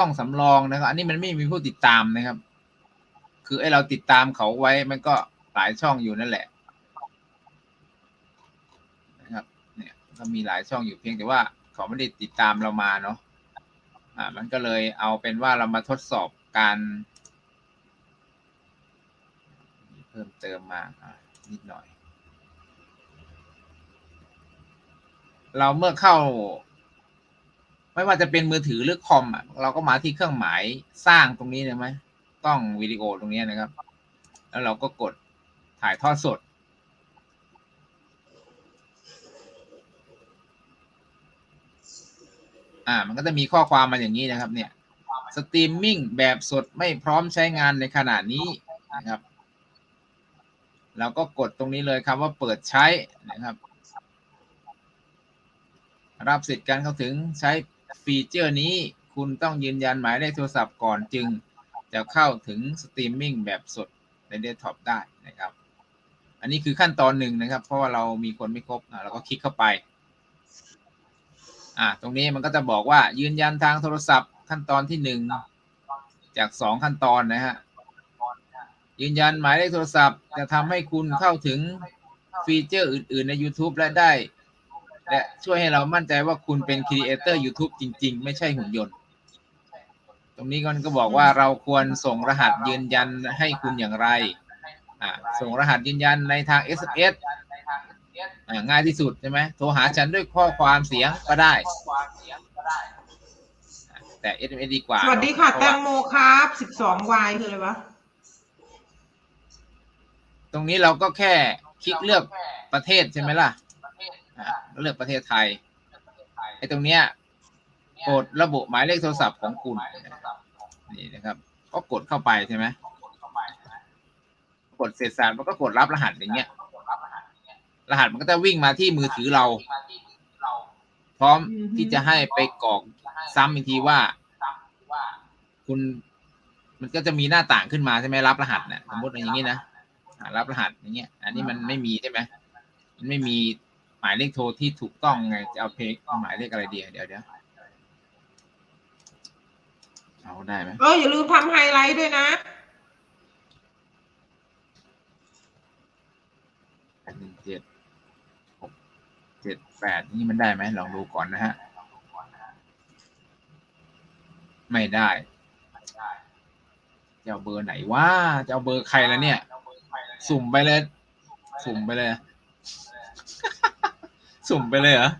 ช่องสำรองนะครับ อันนี้มันไม่มีผู้ติดตามนะครับ คือไอเราติดตามเขาไว้มันก็หลายช่องอยู่นั่นแหละนะครับ เนี่ยก็มีหลายช่องอยู่เพียงแต่ว่าเขาไม่ได้ติดตามเรามาเนาะอ่า มันก็เลยเอาเป็นว่าเรามาทดสอบการ เพิ่มเติมมาอะนิดหน่อย เราเมื่อเข้า ไม่ว่าจะเป็นมือถือหรือคอมอะเราก็มาที่เครื่องหมายสร้างตรงนี้เลยไหมกล้องวิดีโอตรงนี้นะครับ แล้วเราก็กดถ่ายทอดสด อ่า มันก็จะมีข้อความมาอย่างนี้นะครับ เนี่ยสตรีมมิ่งแบบสดไม่พร้อมใช้งานในขณะนี้นะครับเราก็กดตรงนี้เลยคำว่าเปิดใช้นะครับ รับสิทธิ์การเข้าถึงใช้ ฟีเจอร์นี้คุณต้องยืนยันหมายเลขโทรศัพท์ก่อนจึงจะเข้าถึงสตรีมมิ่งแบบสดในเดสก์ท็อปได้นะครับ อันนี้คือขั้นตอนหนึ่งนะครับ เพราะว่าเรามีคนไม่ครบเราก็คลิกเข้าไป อ่า ตรงนี้มันก็จะบอกว่ายืนยันทางโทรศัพท์ขั้นตอนที่หนึ่งจากสองขั้นตอนนะฮะยืนยันหมายเลขโทรศัพท์จะทำให้คุณเข้าถึงฟีเจอร์อื่น ๆ ใน YouTube และได้ และช่วยให้เรามั่นใจว่าคุณเป็นครีเอเตอร์ YouTube จริง ๆ ไม่ใช่หุ่นยนต์ ตรงนี้ก็บอกว่าเราควรส่งรหัสยืนยันให้คุณอย่างไรอ่าส่งรหัสยืนยันในทาง SMS อ่าง่ายที่สุดใช่ไหมโทรหาฉันด้วยข้อความเสียงก็ได้ แต่ SMS ดีกว่า สวัสดีค่ะเพแตราะงว่าโมครับสิบสองวายคืออะไรวะ ตรงนี้เราก็แค่คลิกเลือกประเทศใช่ไหมล่ะอ่า เลือกประเทศไทยไอ้ตรงเนี้ยกดระบุหมายเลขโทรศัพท์ของคุณนี่นะครับ ก็กดเข้าไปใช่ไหมกดเสร็จสารมันก็กดรับรหัสอย่างเงี้ย รหัสมันก็จะวิ่งมาที่มือถือเรา พร้อมที่จะให้ไปกรอกซ้ำอีกทีว่า คุณ มันก็จะมีหน้าต่างขึ้นมาใช่ไหมรับรหัสเนี่ยสมมติอย่างนี้นะรับรหัสอย่างเงี้ย อันนี้มันไม่มีใช่ไหมมันไม่มี หมายเลขโทรที่ถูกต้องไงจะเอาเพกหมายเลขอะไรดีอะเดี๋ยวเดี๋ยวเอาได้ไหมเอออย่าลืมทำไฮไลท์ด้วยนะหนึ่งเจ็ดหกเจ็ดแปดนี่มันได้ไหมลองดูก่อนนะฮะ ไม่ได้จะเอาเบอร์ไหนว่าจะเอาเบอร์ใครแล้วเนี่ย สุ่มไปเลย สุ่มไปเลย สุ่มไปเลยเหรอ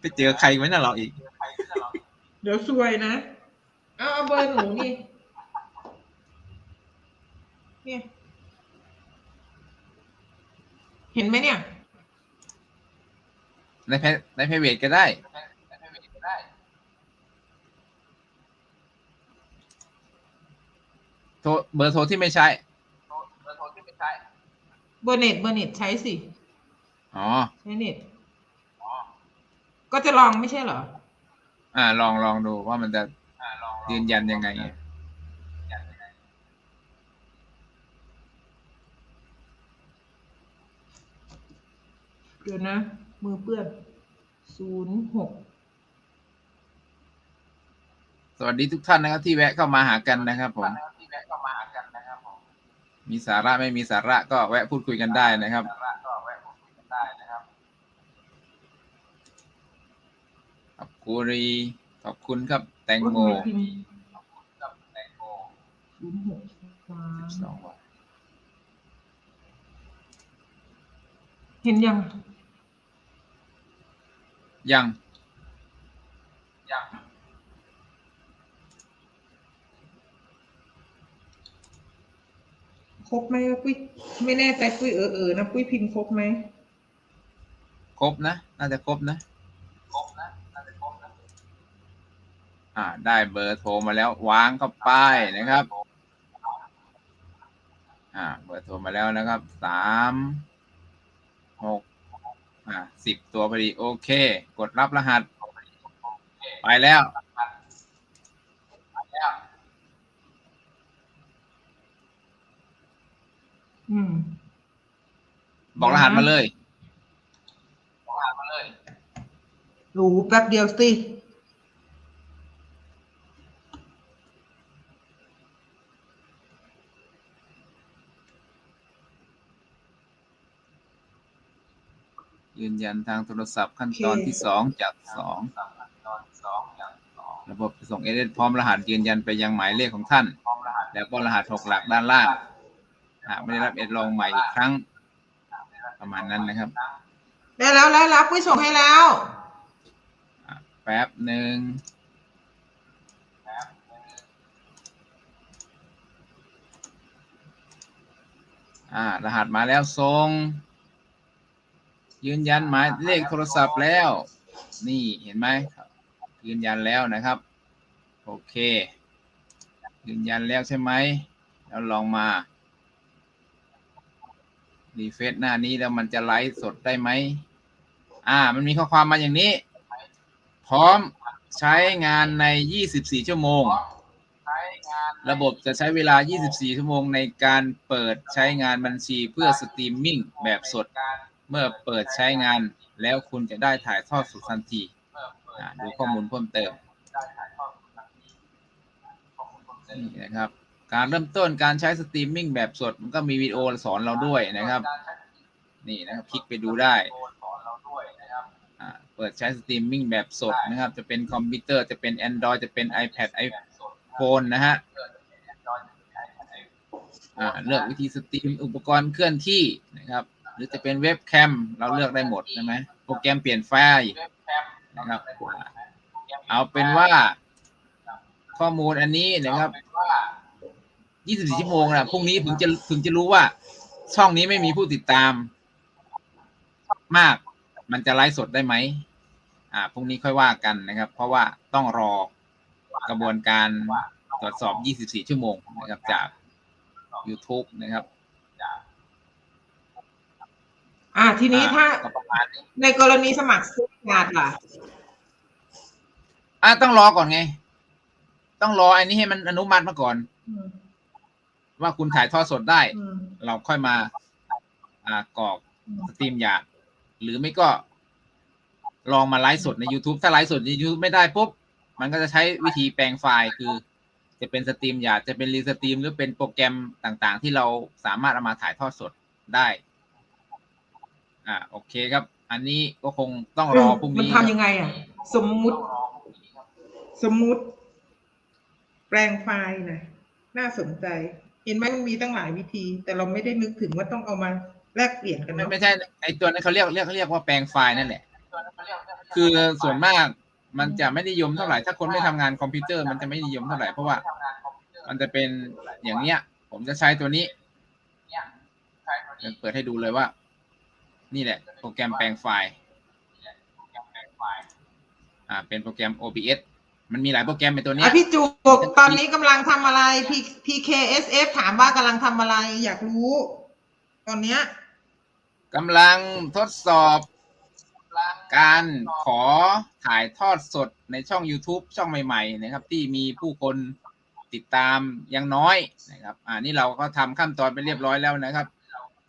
ไปเจอใครไว้น่ะเราอีก เดี๋ยวซวยนะ เอาเอาเบอร์หนูนี่ เนี่ย เห็นไหมเนี่ย ในเพในเพจเวทก็ได้ โทรเบอร์โทรที่ไม่ใช้เบอร์เน็ตเบอร์เน็ตใช้สิ อ๋อ ใช้เน็ต ก็จะลองไม่ใช่เหรอ อ่า ลองลองดูว่ามันจะยืนยันยังไงเดี๋ยวนะ มือเปื้อนศูนย์หกสวัสดีทุกท่านนะครับ ที่แวะเข้ามาหากันนะครับผมมีสาระไม่มีสาระก็แวะพูดคุยกันได้นะครับ ขอบคุณรีขอบคุณครับ แตงโมศูนย์หกสามสองวันเห็นยัง ยัง ครบไหมปุ้ยไม่แน่ใจปุ้ยเออเออนะ ปุ้ยพิมพ์ครบไหม ครบนะ น่าจะครบนะ อ่า ได้เบอร์โทรมาแล้ว วางเข้าไปนะครับ อ่า เบอร์โทรมาแล้วนะครับสามหกอ่าสิบตัวพอดีโอเค กดรับรหัส ไปแล้วอืมบอกรหัสมาเลย รู้แป๊บเดียวสิ ยืนยันทางโทรศัพท์ขั้นตอนที่สองจากสองระบบจะส่งเอเดพร้อมรหัสยืนยันไปยังหมายเลขของท่าน แล้วก็รหัสหกหลักด้านล่างหากไม่ได้รับเอ็ดลองใหม่อีกครั้ง ประมาณนั้นนะครับ ได้แล้วแล้วรับปุ้ยส่งให้แล้วอะแป๊บหนึ่งอ่ารหัสมาแล้วส่ง ยืนยันหมายเลขโทรศัพท์แล้ว นี่เห็นไหมยืนยันแล้วนะครับ โอเค ยืนยันแล้วใช่ไหมแล้วลองมารีเฟซหน้านี้แล้วมันจะไลฟ์สดได้ไหม อ่า มันมีข้อความมาอย่างนี้ พร้อมใช้งานใน 24 ชั่วโมง ระบบจะใช้เวลา 24 ชั่วโมงในการเปิดใช้งานบัญชีเพื่อสตรีมมิ่งแบบสด เมื่อเปิดใช้งานแล้วคุณจะได้ถ่ายทอดสดทันทีดูข้อมูลเพิ่มเติมนี่นะครับ การเริ่มต้นการใช้สตรีมมิ่งแบบสดมันก็มีวิดีโอสอนเราด้วยนะครับ นี่นะครับ คลิกไปดูได้เปิดใช้สตรีมมิ่งแบบสดนะครับ จะเป็นคอมพิวเตอร์จะเป็น Android จะเป็น iPad iPhone นะฮะเลือกวิธีสตรีมอุปกรณ์เคลื่อนที่นะครับ หรือจะเป็นเว็บแคม เราเลือกได้หมดใช่ไหมโปรแกรมเปลี่ยนไฟล์นะครับ เอาเป็นว่าข้อมูลอันนี้นะครับ24ชั่วโมงนะพรุ่งนี้ถึงจะถึงจะรู้ว่า ช่องนี้ไม่มีผู้ติดตาม มาก มันจะไลฟ์สดได้ไหมอ่าพรุ่งนี้ค่อยว่ากันนะครับ เพราะว่าต้องรอกระบวนการตรวจสอบ 24 ชั่วโมงนะครับจาก YouTube นะครับ อ่าทีนี้ถ้าก็ประมาณนี้ในกรณีสมัครซื้องานล่ะ อ่าต้องรอก่อนไง ต้องรออันนี้ให้มันอนุมัติมาก่อนอืมว่าคุณถ่ายทอดสดได้อืมเราค่อยมา อ่ากรอกอืมสตรีมหยาดหรือไม่ก็ลองมาไลฟ์สดใน YouTube ถ้าไลฟ์สดใน YouTube ไม่ได้ปุ๊บ มันก็จะใช้วิธีแปลงไฟล์คือ จะเป็นสตรีมหยาดจะเป็นรีสตรีมหรือเป็นโปรแกรมต่างๆ ที่เราสามารถเอามาถ่ายทอดสดได้ อ่าโอเคครับ อันนี้ก็คงต้องรอพรุ่งมันนี้ทำยังไงอะ สมมุติ สมมุติ แปลงไฟล์นะน่าสนใจ เห็นไหมมันมีตั้งหลายวิธี แต่เราไม่ได้นึกถึงว่าต้องเอามาแลกเปลี่ยนกันไม่เนาะไม่ใช่ไอตัวนั้นเขาเรียกเรียกเรียกว่าแปลงไฟล์นั่นแหละ คือส่วนมากมันจะไม่นิยมเท่าไหร่ ถ้าคนไม่ทำงานคอมพิวเตอร์มันจะไม่นิยมเท่าไหร่เพราะว่า มันจะเป็นอย่างเนี้ย ผมจะใช้ตัวนี้จะเปิดให้ดูเลยว่า นี่แหละ โปรแกรมแปลงไฟล์อ่าเป็นโปรแกรม OBS มันมีหลายโปรแกรมในตัวเนี้อะยพี่จูบตอนนี้กำลังทำอะไร P PKSF ถามว่ากำลังทำอะไร อยากรู้ ตอนเนี้ยกำลังทดสอบการขอถ่ายทอดสดในช่อง YouTube ช่องใหม่ ๆ นะครับ ที่มีผู้คนติดตามยังน้อยนะครับ อ่านี่เราก็ทำขั้นตอนไปเรียบร้อยแล้วนะครับ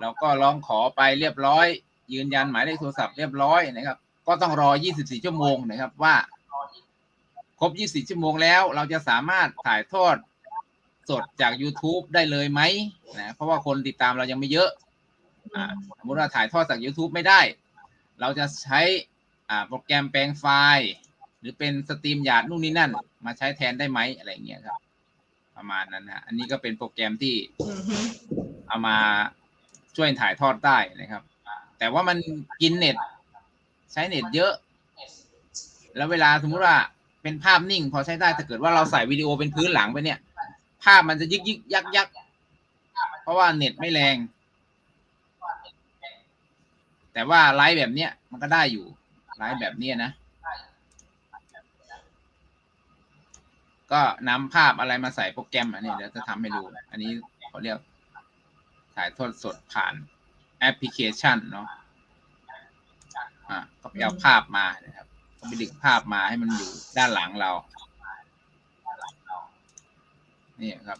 เราก็ร้องขอไปเรียบร้อย ยืนยันหมายเลขโทรศัพท์เรียบร้อยนะครับ ก็ต้องรอ 24 ชั่วโมงนะครับ ว่า ครบ 24 ชั่วโมงแล้ว เราจะสามารถถ่ายทอดสดจาก YouTube ได้เลยไหมนะเพราะว่าคนติดตามเรายังไม่เยอะอ่าสมมติว่าถ่ายทอดจาก YouTube ไม่ได้ เราจะใช้อ่าโปรแกรมแปลงไฟล์ หรือเป็นสตรีมหยาดนู่นนี่นั่น มาใช้แทนได้ไหมอะไรอย่างเงี้ยครับ ประมาณนั้นนะอันนี้ก็เป็นโปรแกรมที่อือฮึเอามา ช่วยถ่ายทอดได้นะครับ แต่ว่ามันกินเน็ต ใช้เน็ตเยอะ แล้วเวลาสมมุติว่าเป็นภาพนิ่ง พอใช้ได้ถ้าเกิดว่าเราใส่วิดีโอเป็นพื้นหลังไปเนี่ย ภาพมันจะยึกยึกยักยักเพราะว่าเน็ตไม่แรง แต่ว่าไลฟ์แบบเนี้ยมันก็ได้อยู่ไลฟ์แบบเนี้ยนะ ก็นำภาพอะไรมาใส่โปรแกรมอันนี้เดี๋ยวจะทำให้ดู อันนี้เขาเรียก ถ่ายทอดสดผ่านแอปพลิเคชันเนาะอ่าก็ไปเอาภาพมานะครับก็ไปดึงภาพมาให้มันอยู่ด้านหลังเรา นี่ครับ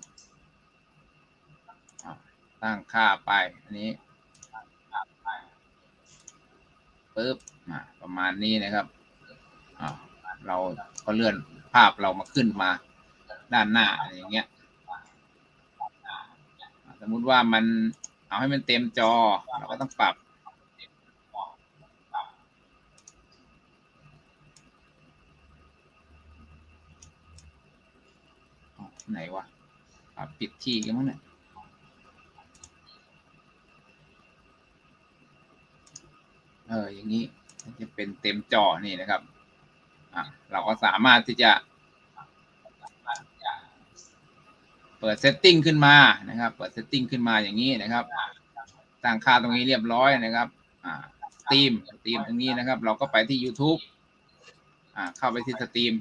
อ่าตั้งค่าไป อันนี้ปึ๊บอ่าประมาณนี้นะครับอ่าเราก็เลื่อนภาพเรามาขึ้นมาด้านหน้าอะไรอย่างเงี้ย สมมุติว่ามันเอาให้มันเต็มจอ เราก็ต้องปรับไหนวะปิดที่กันมั้งเนี่ยเอออย่างนี้จะเป็นเต็มจอนี่นะครับอะเราก็สามารถที่จะ เปิดเซตติ้งขึ้นมานะครับ เปิดเซตติ้งขึ้นมาอย่างนี้นะครับตั้งค่าตรงนี้เรียบร้อยนะครับอ่าสตรีมสตรีมตรงนี้นะครับ เราก็ไปที่ YouTube อ่าเข้าไปที่สตรีม